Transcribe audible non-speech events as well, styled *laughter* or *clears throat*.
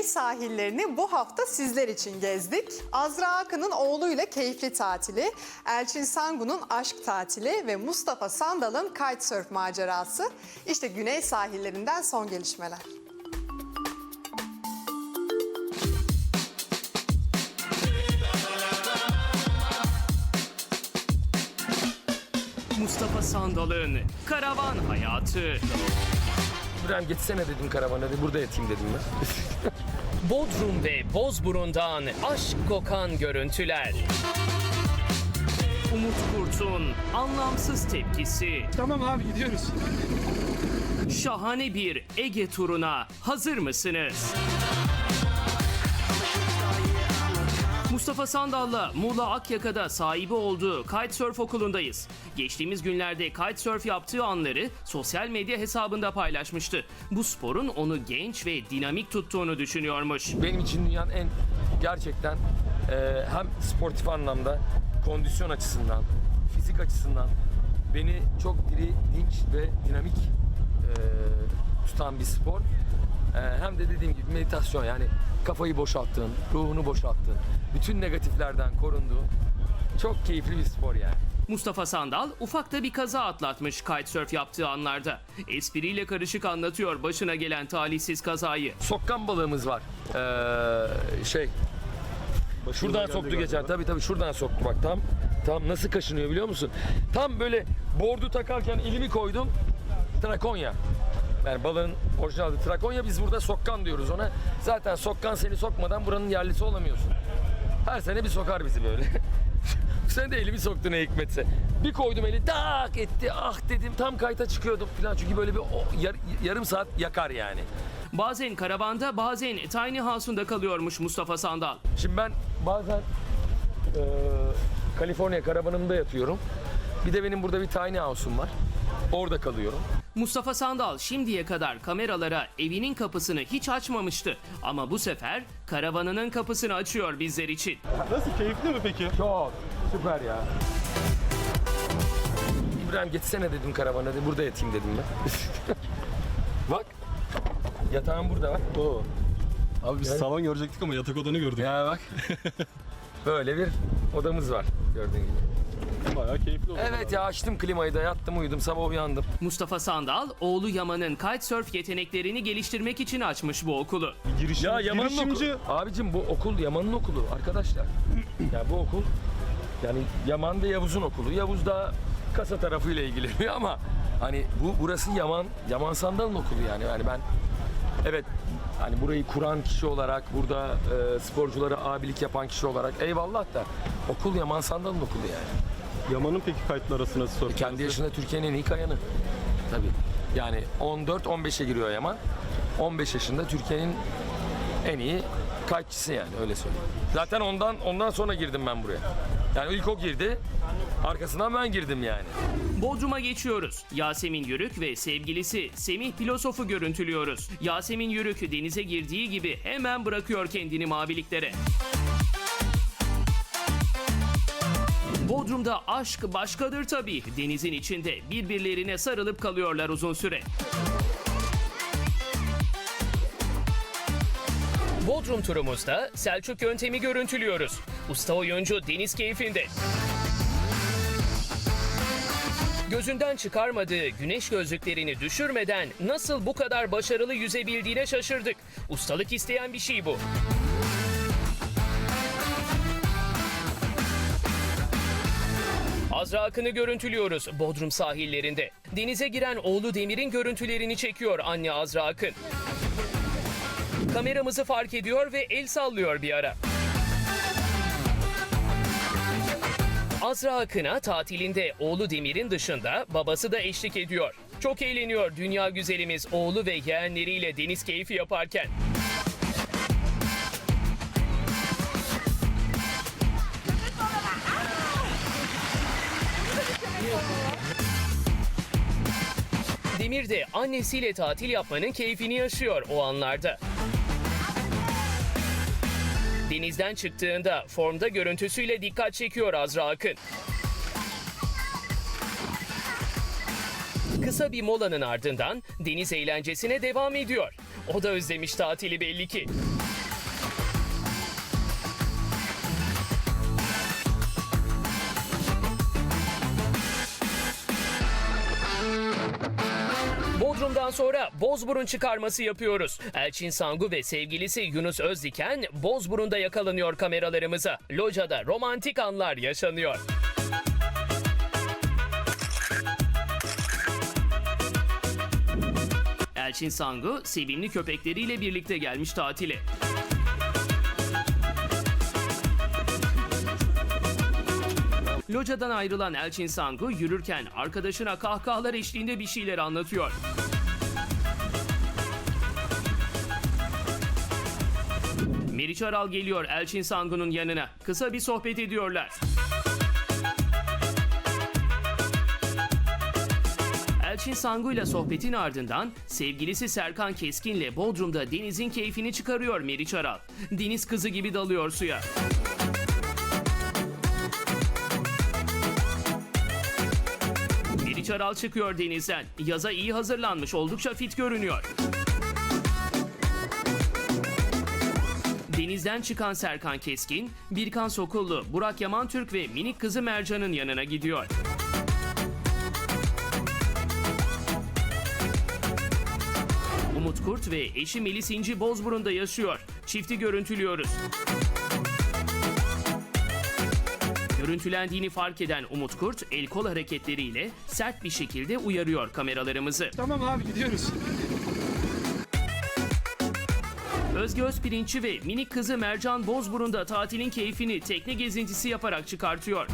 Güney sahillerini bu hafta sizler için gezdik. Azra Akın'ın oğluyla keyifli tatili, Elçin Sangun'un aşk tatili ve Mustafa Sandal'ın kitesurf macerası. İşte Güney sahillerinden son gelişmeler. Mustafa Sandal'ın karavan hayatı. İbrahim geçsene dedim karavana dedi. Burada yatayım dedim ben. *laughs* Bodrum ve Bozburun'dan aşk kokan görüntüler. Umut Kurt'un anlamsız tepkisi. Tamam abi gidiyoruz. Şahane bir Ege turuna hazır mısınız? Mustafa Sandal'la Muğla Akyaka'da sahibi olduğu kitesurf okulundayız. Geçtiğimiz günlerde kitesurf yaptığı anları sosyal medya hesabında paylaşmıştı. Bu sporun onu genç ve dinamik tuttuğunu düşünüyormuş. Benim için dünyanın en gerçekten e, hem sportif anlamda, kondisyon açısından, fizik açısından beni çok diri, dinç ve dinamik e, tutan bir spor. E, hem de dediğim gibi meditasyon yani kafayı boşalttığın, ruhunu boşalttığın, bütün negatiflerden korunduğun çok keyifli bir spor yani. Mustafa Sandal ufakta bir kaza atlatmış kitesurf yaptığı anlarda. Espriyle karışık anlatıyor başına gelen talihsiz kazayı. Sokkan balığımız var. Ee, şey. Şuradan soktu geçen. Tabii tabii şuradan soktu bak tam. Tam nasıl kaşınıyor biliyor musun? Tam böyle bordu takarken elimi koydum. Trakonya. Yani balığın orijinal adı trakonya biz burada sokkan diyoruz ona. Zaten sokkan seni sokmadan buranın yerlisi olamıyorsun. Her sene bir sokar bizi böyle. *laughs* Bu sene de elimi soktu ne hikmetse. Bir koydum eli tak etti ah dedim tam kayta çıkıyordum falan çünkü böyle bir o, yar- yarım saat yakar yani. Bazen karavanda bazen tiny house'unda kalıyormuş Mustafa Sandal. Şimdi ben bazen eee Kaliforniya karavanımda yatıyorum. Bir de benim burada bir tiny house'um var. Orada kalıyorum. Mustafa Sandal şimdiye kadar kameralara evinin kapısını hiç açmamıştı. Ama bu sefer karavanının kapısını açıyor bizler için. Nasıl keyifli mi peki? Çok süper ya. İbrahim geçsene dedim karavana dedi. Burada yatayım dedim ben. *laughs* bak. Yatağım burada bak. Oo. Abi biz salon görecektik ama yatak odanı gördük. Ya bak. *laughs* Böyle bir odamız var gördüğün gibi. Bayağı keyifli oldu. Evet ya açtım klimayı da yattım uyudum sabah uyandım. Mustafa Sandal, oğlu Yaman'ın kitesurf yeteneklerini geliştirmek için açmış bu okulu. Girişim, Ya Yaman'ın girişimci. okulu. Abicim bu okul Yaman'ın okulu arkadaşlar. *clears throat* ya bu okul yani Yaman ve Yavuz'un okulu. Yavuz da kasa tarafıyla ilgileniyor ama hani bu burası Yaman Yaman Sandal'ın okulu yani. Yani ben evet hani burayı kuran kişi olarak burada e, sporculara abilik yapan kişi olarak eyvallah da okul Yaman Sandal'ın okulu yani. Yaman'ın peki kayıtlı arası nasıl surf? Kendi yaşında Türkiye'nin en iyi kayanı. Tabii. Yani 14-15'e giriyor Yaman. 15 yaşında Türkiye'nin en iyi kayıtçısı yani öyle söyleyeyim. Zaten ondan ondan sonra girdim ben buraya. Yani ilk o girdi. Arkasından ben girdim yani. Bodrum'a geçiyoruz. Yasemin Yürük ve sevgilisi Semih Filosof'u görüntülüyoruz. Yasemin Yürük denize girdiği gibi hemen bırakıyor kendini maviliklere. Bodrum'da aşk başkadır tabii. Denizin içinde birbirlerine sarılıp kalıyorlar uzun süre. Bodrum turumuzda Selçuk yöntemi görüntülüyoruz. Usta oyuncu deniz keyfinde. Gözünden çıkarmadığı güneş gözlüklerini düşürmeden nasıl bu kadar başarılı yüzebildiğine şaşırdık. Ustalık isteyen bir şey bu. Azra Akın'ı görüntülüyoruz Bodrum sahillerinde. Denize giren oğlu Demir'in görüntülerini çekiyor anne Azra Akın. Kameramızı fark ediyor ve el sallıyor bir ara. Azra Akın'a tatilinde oğlu Demir'in dışında babası da eşlik ediyor. Çok eğleniyor dünya güzelimiz oğlu ve yeğenleriyle deniz keyfi yaparken. Demir de annesiyle tatil yapmanın keyfini yaşıyor o anlarda. Denizden çıktığında formda görüntüsüyle dikkat çekiyor Azra Akın. Kısa bir molanın ardından deniz eğlencesine devam ediyor. O da özlemiş tatili belli ki. Bodrum'dan sonra Bozburun çıkarması yapıyoruz. Elçin Sangu ve sevgilisi Yunus Özdiken Bozburun'da yakalanıyor kameralarımıza. Locada romantik anlar yaşanıyor. Elçin Sangu sevimli köpekleriyle birlikte gelmiş tatile. Locadan ayrılan Elçin Sangu yürürken arkadaşına kahkahalar eşliğinde bir şeyler anlatıyor. Meriç Aral geliyor Elçin Sangu'nun yanına. Kısa bir sohbet ediyorlar. Elçin Sangu ile sohbetin ardından sevgilisi Serkan Keskin'le Bodrum'da denizin keyfini çıkarıyor Meriç Aral. Deniz kızı gibi dalıyor suya. Meriç Aral çıkıyor denizden. Yaza iyi hazırlanmış, oldukça fit görünüyor. Denizden çıkan Serkan Keskin, Birkan Sokullu, Burak Yaman Türk ve minik kızı Mercan'ın yanına gidiyor. Umut Kurt ve eşi Melis İnci Bozburun'da yaşıyor. Çifti görüntülüyoruz. Görüntülendiğini fark eden Umut Kurt el kol hareketleriyle sert bir şekilde uyarıyor kameralarımızı. Tamam abi gidiyoruz. Özge Özpirinççi ve minik kızı Mercan Bozburun'da tatilin keyfini tekne gezintisi yaparak çıkartıyor.